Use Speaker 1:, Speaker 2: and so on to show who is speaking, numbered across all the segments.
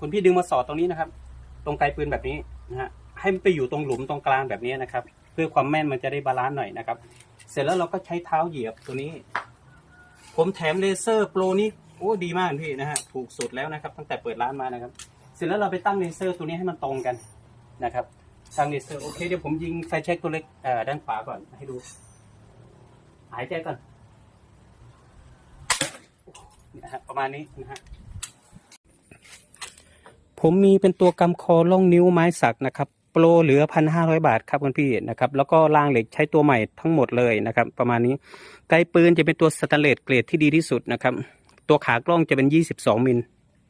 Speaker 1: คุณพี่ดึงมาสอดตรงนี้นะครับ ตรงไกลปืนแบบนี้นะฮะให้มันไปอยู่ตรงหลุมตรงกลางแบบนี้นะครับ เพื่อความแม่นมันจะได้บาลานซ์หน่อยนะครับ เสร็จแล้วเราก็ใช้เท้าเหยียบตัวนี้ ผมแถมเลเซอร์โปรนี่โอ้ดีมากพี่นะฮะถูกสุดแล้วนะครับ ตั้งแต่เปิดร้านมานะครับ เสร็จแล้วเราไปตั้งเลเซอร์ตัวนี้ให้มันตรงกันนะครับตั้งเลเซอร์โอเคเดี๋ยวผมยิงไฟแช็กตัวเล็กด้านขวาก่อนให้ดู หายใจก่อนนะฮะประมาณนี้นะฮะ ผมมีเป็นตัวกำคอล่องนิ้วไม้สักนะครับโปรเหลือพันห้าร้อยบาทครับคุณพี่นะครับแล้วก็รางเหล็กใช้ตัวใหม่ทั้งหมดเลยนะครับ ประมาณนี้ไกลปืนจะเป็นตัวสแตนเลสเกรดที่ดีที่สุดนะครับ ตัวขากล้องจะเป็นยี่สิบสองมิล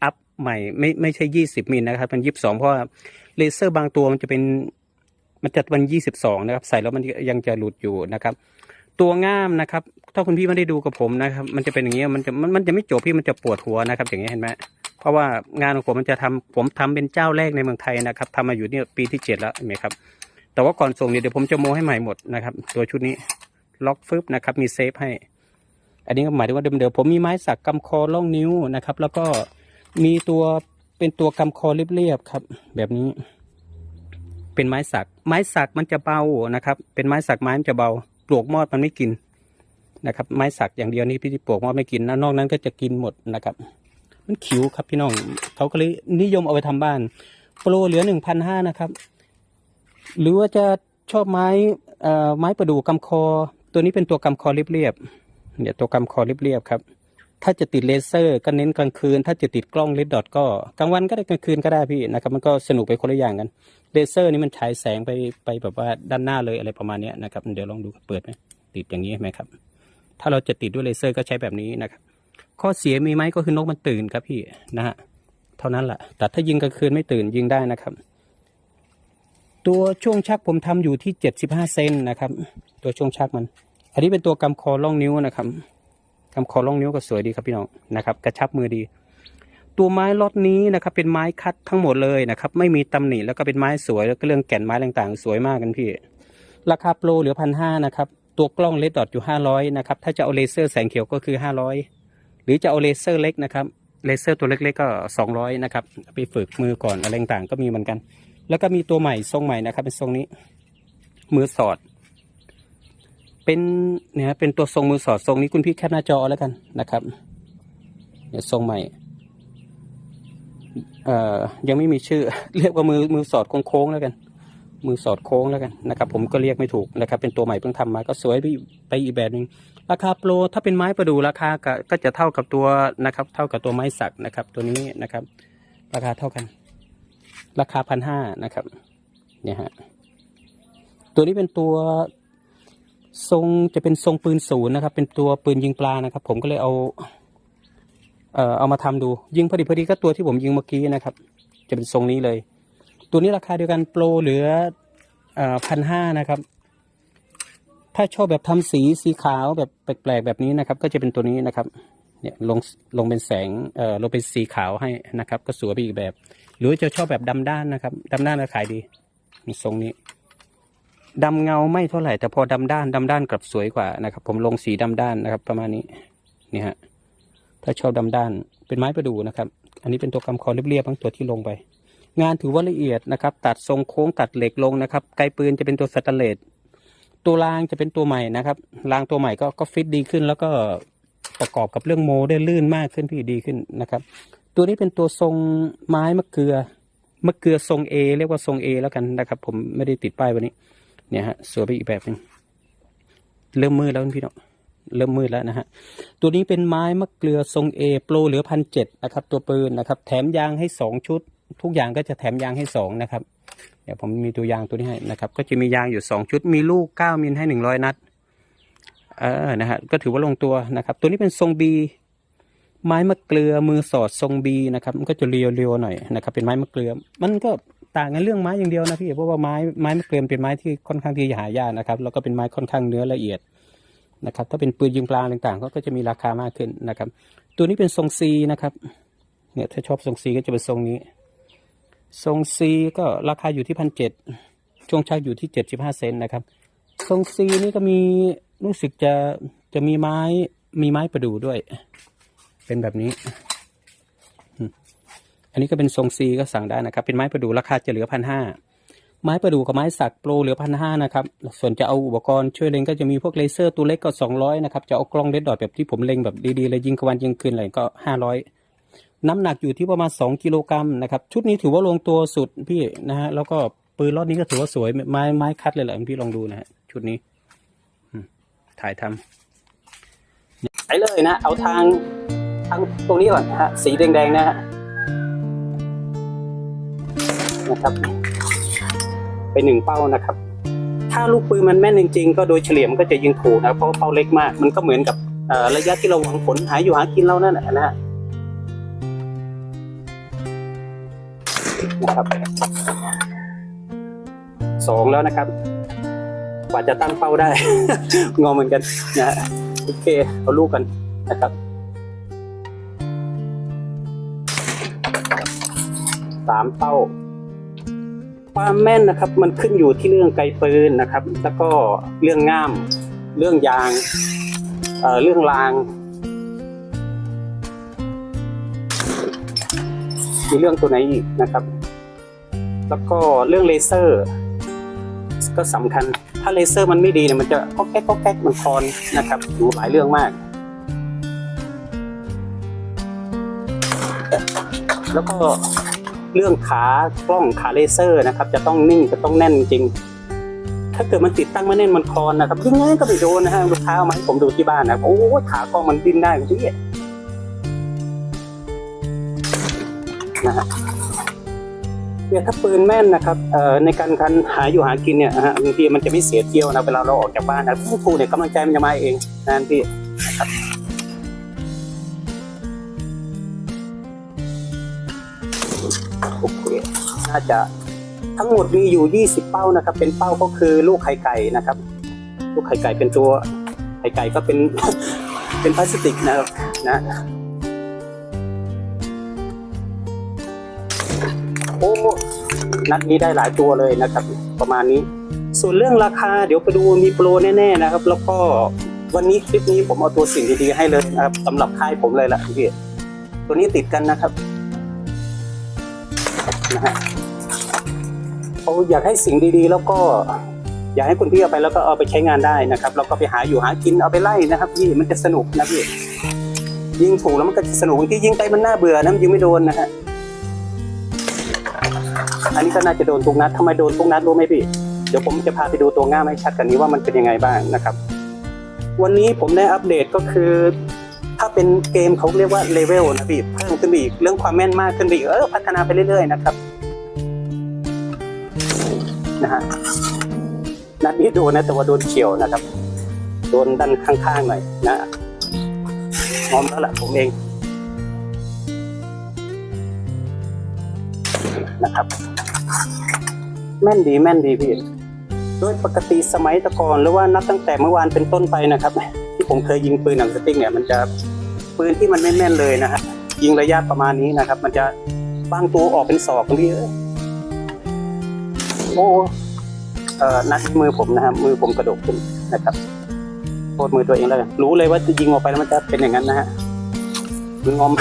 Speaker 1: อัพใหม่ไม่ไม่ใช่ยี่สิบมิลนะครับ เป็นยี่สิบสองเพราะเลเซอร์บางตัวมันจะเป็นมันจะเป็นยี่สิบสองนะครับ ใส่แล้วมันยังจะหลุดอยู่นะครับ ตัวง่ามนะครับ ถ้าคุณพี่ไม่ได้ดูกับผมนะครับ มันจะเป็นอย่างเงี้ยมันจะมันมันจะไม่จบพี่มันจะปวดหัวนะครับ อย่างเงี้ยเห็นไหม เพราะว่างานของผมมันจะทำผมทำเป็นเจ้าแรกในเมืองไทยนะครับทำมาอยู่เนี่ยปีที่เจ็ดแล้วเห็นไหมครับ แต่ว่าก่อนส่งเนี่ยเดี๋ยวผมจะโมให้ใหม่หมดนะครับ ตัวชุดนี้ล็อกฟึบนะครับ มีเซฟให้ อันนี้ก็หมายถึงว่าเดิมๆผมมีไม้สักกำคอล่องนิ้วนะครับ แล้วก็มีตัวเป็นตัวกำคอเรียบๆครับ แบบนี้ เป็นไม้สัก ไม้สักมันจะเบานะครับ เป็นไม้สักไม้มันจะเบาปลวกมอดมันไม่กินนะครับ ไม้สักอย่างเดียวนี่พี่ที่ปลวกมอดไม่กินนะนอกนั้นก็จะกินหมดนะครับ มันขิวครับพี่น้อง เขาก็เลยนิยมเอาไปทำบ้าน โปรเหลือหนึ่งพันห้านะครับ หรือว่าจะชอบไม้ไม้ประดู่กำคอ ตัวนี้เป็นตัวกำคอเรียบๆเนี่ยตัวกำคอเรียบๆครับ ถ้าจะติดเลเซอร์ก็เน้นกลางคืน ถ้าจะติดกล้องเลดดอทก็กลางวันก็ได้กลางคืนก็ได้พี่นะครับ มันก็สนุกไปคนละอย่างกัน เลเซอร์นี่มันฉายแสงไปไปแบบว่าด้านหน้าเลยอะไรประมาณนี้นะครับ เดี๋ยวลองดูเปิดไหมติดอย่างนี้ไหมครับ ถ้าเราจะติดด้วยเลเซอร์ก็ใช้แบบนี้นะครับ ข้อเสียมีไหมก็คือนกมันตื่นครับพี่นะฮะเท่านั้นแหละแต่ถ้ายิงกลางคืนไม่ตื่นยิงได้นะครับ ตัวช่วงชักผมทำอยู่ที่เจ็ดสิบห้าเซนนะครับ ตัวช่วงชักมัน อันนี้เป็นตัวกำคอล่องนิ้วนะครับกำคอล่องนิ้วก็สวยดีครับพี่น้องนะครับ กระชับมือดี ตัวไม้ล็อตนี้นะครับ เป็นไม้คัดทั้งหมดเลยนะครับ ไม่มีตำหนิแล้วก็เป็นไม้สวยแล้วก็เรื่องแก่นไม้ต่างๆ สวยมากกันพี่ราคาโปรเหลือพันห้านะครับตัวกล้องเลดดอทอยู่ห้าร้อยนะครับถ้าจะเอาเลเซอร์แสงเขียวก็คือห้าร้อย รือจะเอาเลเซอร์เล็กนะครับเลเซอร์ตัวเล็กๆก็สองร้อยนะครับ ไปฝึกมือก่อนอะไรต่างๆก็มีเหมือนกัน แล้วก็มีตัวใหม่ทรงใหม่นะครับ เป็นทรงนี้ มือสอด เป็นเนี่ยเป็นตัวทรงมือสอดทรงนี้คุณพี่แคปหน้าจอแล้วกันนะครับเนี่ยทรงใหม่เอ่อยังไม่มีชื่อ เรียกว่ามือมือสอดโค้งๆแล้วกัน มือสอดโค้งแล้วกันนะครับผมก็เรียกไม่ถูกนะครับเป็นตัวใหม่เพิ่งทำมาก็สวยไปไปอีกแบบหนึ่งราคาโปรถ้าเป็นไม้ประดู่ราคาก็ก็จะเท่ากับตัวนะครับเท่ากับตัวไม้สักนะครับ ตัวนี้นะครับ ราคาเท่ากัน ราคาพันห้านะครับเนี่ยฮะตัวนี้เป็นตัวทรงจะเป็นทรงปืนศูนย์นะครับ เป็นตัวปืนยิงปลานะครับ ผมก็เลยเอาเอ่อเอามาทำดู ยิงพอดีพอดีก็ตัวที่ผมยิงเมื่อกี้นะครับ จะเป็นทรงนี้เลย ตัวนี้ราคาเดียวกันโปรเหลือพันห้านะครับ ถ้าชอบแบบทำสีสีขาวแบบแปลกๆแบบนี้นะครับ ก็จะเป็นตัวนี้นะครับ เนี่ยลงลงเป็นแสงเอ่อลงเป็นสีขาวให้นะครับ ก็สวยไปอีกแบบ หรือจะชอบแบบดำด้านนะครับดำด้านก็ขายดีทรงนี้ดำเงาไม่เท่าไหร่แต่พอดำด้านดำด้านกลับสวยกว่านะครับ ผมลงสีดำด้านนะครับ ประมาณนี้นี่ฮะถ้าชอบดำด้านเป็นไม้ประดู่นะครับ อันนี้เป็นตัวกำคอเรียบๆทั้งตัวที่ลงไป งานถือว่าละเอียดนะครับ ตัดทรงโค้งตัดเหล็กลงนะครับ ไกลปืนจะเป็นตัวสแตนเลสตัวรางจะเป็นตัวใหม่นะครับรางตัวใหม่ก็ก็ฟิตดีขึ้น แล้วก็ประกอบกับเรื่องโมได้ลื่นมากขึ้นพี่ดีขึ้นนะครับ ตัวนี้เป็นตัวทรงไม้มะเกลือมะเกลือทรงเอเรียกว่าทรงเอแล้วกันนะครับ ผมไม่ได้ติดป้ายวันนี้ เนี่ยฮะสวยไปอีกแบบหนึงเริ่มมืดแล้วพี่เน้องเริ่มมืดแล้วนะฮะ ตัวนี้เป็นไม้มะเกลือทรงเอโปรเหลือพันเจ็ดนะครับ ตัวปืนนะครับ แถมยางให้สองชุด ทุกอย่างก็จะแถมยางให้สองนะครับ เดี๋ยวผมมีตัวยางตัวนี้ให้นะครับ ก็จะมียางอยู่สองชุด มีลูกเก้ามิลให้หนึ่งร้อยนัด เออ นะฮะ ก็ถือว่าลงตัวนะครับ ตัวนี้เป็นทรงบีไม้มะเกลือมือสอดทรงบีนะครับ มันก็จะเรียวๆหน่อยนะครับ เป็นไม้มะเกลือ มันก็ต่างกันเรื่องไม้อย่างเดียวนะพี่เพราะว่าไม้ไม้มะเกลือเป็นไม้ที่ค่อนข้างที่จะหายากนะครับ แล้วก็เป็นไม้ค่อนข้างเนื้อละเอียดนะครับ ถ้าเป็นปืนยิงปลาต่างๆก็ก็จะมีราคามากขึ้นนะครับ ตัวนี้เป็นทรงซีนะครับ เนี่ยถ้าชอบทรงซีก็จะเป็นทรงนี้ ทรงซีก็ราคาอยู่ที่พันเจ็ดช่วงชักอยู่ที่เจ็ดสิบห้าเซนนะครับ ทรงซีนี่ก็มีรู้สึกจะจะมีไม้มีไม้ประดู่ด้วย เป็นแบบนี้ อันนี้ก็เป็นทรงซีก็สั่งได้นะครับ เป็นไม้ประดู่ราคาจะเหลือพันห้าไม้ประดู่กับไม้สักโปรเหลือพันห้านะครับ ส่วนจะเอาอุปกรณ์ช่วยเล็งก็จะมีพวกเลเซอร์ตัวเล็กก็สองร้อยนะครับ จะเอากล้องเลดดอทแบบที่ผมเล็งแบบดีๆเลยยิงกลางวันยิงคืนอะไรก็ห้าร้อย น้ำหนักอยู่ที่ประมาณสองกิโลกรัมนะครับ ชุดนี้ถือว่าลงตัวสุดพี่นะฮะ แล้วก็ปืนรอดนี้ก็ถือว่าสวยไม้ไม้คัดเลยแหละพี่ลองดูนะฮะชุดนี้ถ่ายทำไปเลยนะ เอาทางทางตรงนี้ก่อนนะฮะ สีแดงๆนะฮะนะครับ ไปหนึ่งเป้านะครับ ถ้าลูกปืนมันแม่นจริงๆ ก็โดยเฉลี่ยมันก็จะยิงถูกนะเพราะว่าเป้าเล็กมาก มันก็เหมือนกับระยะที่เราหวังผลหายอยู่หากินเรานั่นแหละนะฮะ นะครับสองแล้วนะครับกว่าจะตั้งเป้าได้งงเหมือนกันนะโอเค เอาลูกกันนะครับสามเป้าความแม่นนะครับ มันขึ้นอยู่ที่เรื่องไกลปืนนะครับ แล้วก็เรื่องง่าม เรื่องยางเเรื่องราง มีเรื่องตัวไหนอีกนะครับ แล้วก็เรื่องเลเซอร์ก็สำคัญ ถ้าเลเซอร์มันไม่ดีเนี่ยมันจะก็แก๊กก็แก๊กมันคอนนะครับดูหลายเรื่องมาก แล้วก็เรื่องขากล้องขาเลเซอร์นะครับ จะต้องนิ่งจะต้องแน่นจริง ถ้าเกิดมันติดตั้งไม่แน่นมันคลอนนะครับยิ่งง่ายก็ไปโดนนะฮะลูกค้าเอามาให้ผมดูที่บ้านนะโอ้ขากล้องมันดิ้นได้พี่นะฮะ เนี่ยถ้าปืนแม่นนะครับในการการหาอยู่หากินเนี่ยฮะบางทีมันจะไม่เสียเที่ยวนะเวลาเราออกจากบ้านนะผู้ครูเนี่ยกำลังใจมันจะมาเองนะพี่โอเคน่าจะทั้งหมดมีอยู่ 20 เป้านะครับ เป็นเป้าก็คือลูกไข่ไก่นะครับ ลูกไข่ไก่เป็นตัวไข่ไก่ก็เป็นเป็นพลาสติกนะครับนะ โอ้นัดนี้ได้หลายตัวเลยนะครับ ประมาณนี้ ส่วนเรื่องราคาเดี๋ยวไปดูมีโปรแน่ๆนะครับ แล้วก็วันนี้คลิปนี้ผมเอาตัวสิ่งดีๆให้เลยนะครับสำหรับค่ายผมเลยล่ะพี่ตัวนี้ติดกันนะครับนะฮะเขาอยากให้สิ่งดีๆ แล้วก็ อยากให้คุณพี่เอาไปแล้วก็เอาไปใช้งานได้นะครับแล้วก็ไปหาอยู่หากินเอาไปไล่นะครับพี่มันจะสนุกนะพี่ยิงถูกแล้วมันก็จะสนุกทียิงไปมันน่าเบื่อนะมันยิงไม่โดนนะฮะ อันนี้ก็น่าจะโดนทุกนัดทำไมโดนทุกนัดรู้ไหมพี่ เดี๋ยวผมจะพาไปดูตัวง่ามให้ชัดกันนี้ว่ามันเป็นยังไงบ้างนะครับ วันนี้ผมได้อัปเดตก็คือ ถ้าเป็นเกมเขาเรียกว่าเลเวลนะพี่เพิ่มขึ้นไปอีกเรื่องความแม่นมากขึ้นไปอีกเออพัฒนาไปเรื่อยๆนะครับนะฮะนัดนี้โดนนะแต่ว่าโดนเฉียวนะครับ โดนด้านข้างๆหน่อยนะงอมแล้วล่ะผมเอง นะครับ แม่นดีแม่นดีพี่โดยปกติสมัยตะกอนหรือว่านับตั้งแต่เมื่อวานเป็นต้นไปนะครับ ที่ผมเคยยิงปืนหนังสติ๊กเนี่ยมันจะปืนที่มันไม่แม่นเลยนะฮะยิงระยะประมาณนี้นะครับ มันจะบางตัวออกเป็นศอกพี่เอ้ยโอ้เอ่อนัดมือผมนะครับมือผมกระดกขึ้นนะครับโทษมือตัวเองแล้วกันรู้เลยว่าจะยิงออกไปแล้วมันจะเป็นอย่างนั้นนะฮะงอม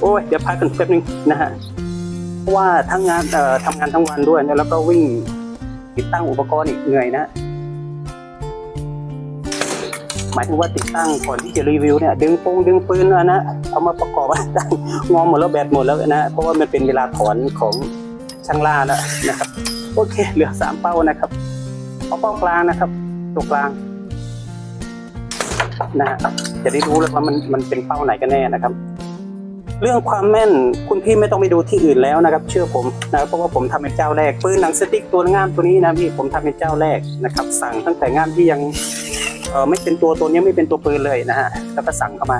Speaker 1: โอ้ยเดี๋ยวพักกันแป๊บนึงนะฮะ เพราะว่าทั้งงานเอ่อทำงานทั้งวันด้วยแล้วก็วิ่งติดตั้งอุปกรณ์อีกเหนื่อยนะหมายถึงว่าติดตั้งก่อนที่จะรีวิวเนี่ยดึงปงดึงปืนอะนะเอามาประกอบตั้งงอมหมดแล้วแบตหมดแล้วนะเพราะว่ามันเป็นเวลาถอนของช่างล่าแล้วนะครับ โอเค เหลือสามเป้านะครับเอาเป้ากลางนะครับตัวกลางนะฮะจะได้รู้เลยว่ามันมันเป็นเป้าไหนกันแน่นะครับ เรื่องความแม่นคุณพี่ไม่ต้องไปดูที่อื่นแล้วนะครับ เชื่อผมนะเพราะว่าผมทำเป็นเจ้าแรกปืนหนังสติ๊กตัวงามตัวนี้นะพี่ผมทำเป็นเจ้าแรกนะครับ สั่งตั้งแต่งามที่ยังเออไม่เป็นตัวตัวนี้ไม่เป็นตัวปืนเลยนะฮะแล้วก็สั่งเข้ามา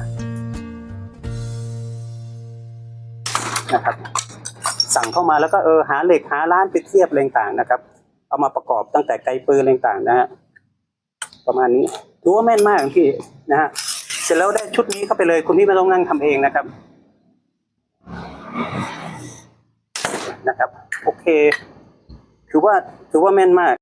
Speaker 1: นะครับสั่งเข้ามาแล้วก็เออหาเหล็กหาร้านไปเทียบต่างๆนะครับ เอามาประกอบตั้งแต่ไกลปืนต่างๆนะฮะประมาณนี้ถือว่าแม่นมากพี่นะฮะเสร็จแล้วได้ชุดนี้เข้าไปเลยคุณพี่ไม่ต้องนั่งทำเองนะครับ นะครับ โอเค ถือว่าถือว่าแม่นมาก